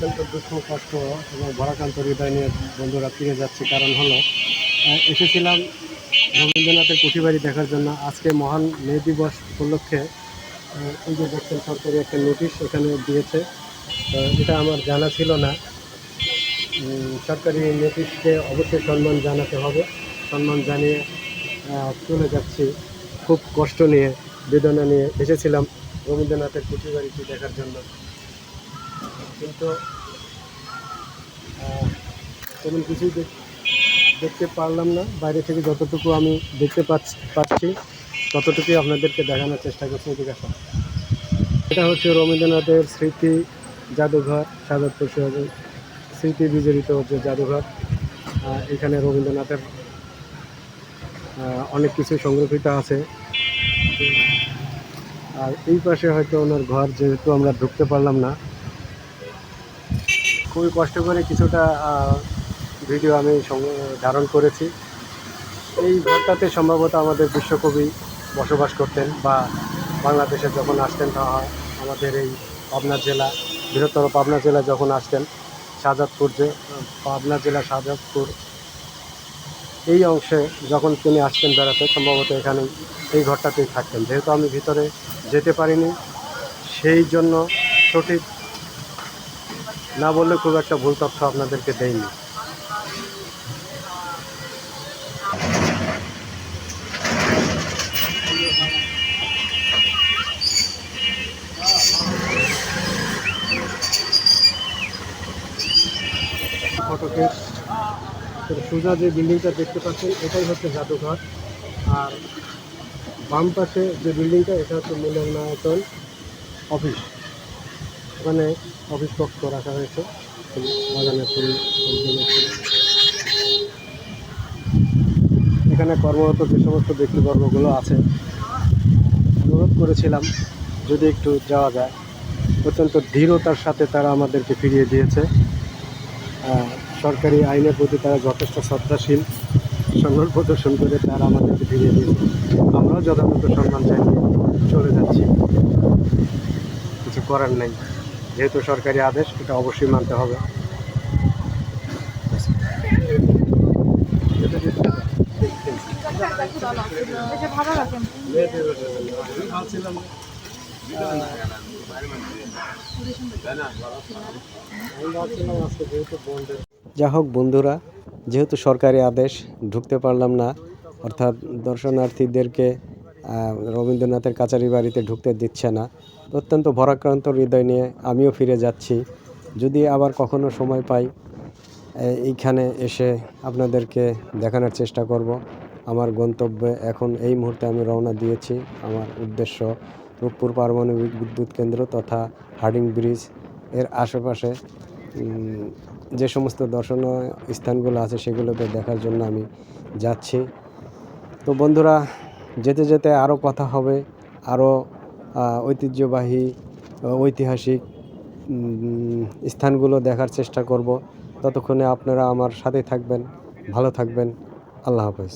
অত্যন্ত দুঃখ, কষ্ট এবং ভরাক্রান্ত হৃদয় নিয়ে বন্ধুরা ফিরে যাচ্ছি। কারণ হলো এসেছিলাম রবীন্দ্রনাথের কুঠিবাড়ি দেখার জন্য। আজকে মহান মে দিবস উপলক্ষে এই যে দেখছেন সরকারি একটা নোটিশ এখানে দিয়েছে। এটা আমার জানা ছিল না। সরকারি নোটিশকে অবশ্যই সম্মান জানাতে হবে। সম্মান জানিয়ে চলে যাচ্ছি। খুব কষ্ট নিয়ে, বেদনা নিয়ে এসেছিলাম রবীন্দ্রনাথের কুঠিবাড়িটি দেখার জন্য। কিন্তু তেমন কিছুই দেখতে পারলাম না। বাইরে থেকে যতটুকু আমি দেখতে পাচ্ছি ততটুকুই আপনাদেরকে দেখানোর চেষ্টা করছি এদিকে আসুন। এটা হচ্ছে রবীন্দ্রনাথের স্মৃতি জাদুঘর সাজাদপুর শহরে। স্মৃতি বিজড়িত যে জাদুঘর এখানে রবীন্দ্রনাথের অনেক কিছু সংরক্ষিত আছে। আর এই পাশে হয়তো ওনার ঘর যেহেতু আমরা ঢুকতে পারলাম না খুবই কষ্ট করে কিছুটা ভিডিও আমি ধারণ করেছি। এই ঘরটাতে সম্ভবত আমাদের বিশ্বকবি বসবাস করতেন বা বাংলাদেশে যখন আসতেন আমাদের এই পাবনা জেলা, বৃহত্তর পাবনা জেলা যখন আসতেন, শাহজাদপুর যে, পাবনা জেলা শাহজাদপুর, এই অংশে যখন তিনি আসতেন বেড়াতে, সম্ভবত এখানে এই ঘরটাতেই থাকতেন। যেহেতু আমি ভিতরে যেতে পারিনি, সেই জন্য সঠিক না বললে খুব একটা ভুল তথ্য আপনাদেরকে দেয়নি সোজা যে বিল্ডিংটা দেখতে পাচ্ছেন, এটাই হচ্ছে জাদুঘর। আর বাম পাশে যে বিল্ডিংটা, এটা হচ্ছে মূল্যায়ন অফিস। ওখানে অফিস কক্ষ রাখা হয়েছে। ফুল বাগানের ফুল। এখানে কর্মরত যে সমস্ত ব্যক্তিবর্গগুলো আছে, অনুরোধ করেছিলাম যদি একটু যাওয়া যায়। অত্যন্ত দৃঢ়তার সাথে তারা আমাদেরকে ফিরিয়ে দিয়েছে। সরকারি আইনের প্রতি তারা যথেষ্ট শ্রদ্ধাশীল। সম্মান প্রদর্শন করে তারা আমাদেরকে ফিরিয়ে দিয়েছে। আমরাও যথাযথ সম্মান জানিয়ে চলে যাচ্ছি। কিছু করার নেই। যেহেতু সরকারি আদেশ, এটা অবশ্যই মানতে হবে। যা হোক বন্ধুরা, যেহেতু সরকারি আদেশ, ঢুকতে পারলাম না, অর্থাৎ দর্শনার্থীদেরকে রবীন্দ্রনাথের কাচারি বাড়িতে ঢুকতে দিচ্ছে না। অত্যন্ত ভরাক্রান্ত হৃদয় নিয়ে আমিও ফিরে যাচ্ছি। যদি আবার কখনো সময় পাই এইখানে এসে আপনাদেরকে দেখানোর চেষ্টা করব। আমার গন্তব্যে এখন এই মুহূর্তে আমি রওনা দিয়েছি। আমার উদ্দেশ্য রূপপুর পারমাণবিক বিদ্যুৎ কেন্দ্র তথা হার্ডিং ব্রিজের আশেপাশে। যে সমস্ত দর্শনীয় স্থানগুলো আছে সেগুলোকে দেখার জন্য আমি যাচ্ছি। তো বন্ধুরা যেতে যেতে আরও কথা হবে, আরও ঐতিহ্যবাহী ঐতিহাসিক স্থানগুলো দেখার চেষ্টা করব। ততক্ষণে আপনারা আমার সাথে থাকবেন, ভালো থাকবেন। আল্লাহ হাফেজ।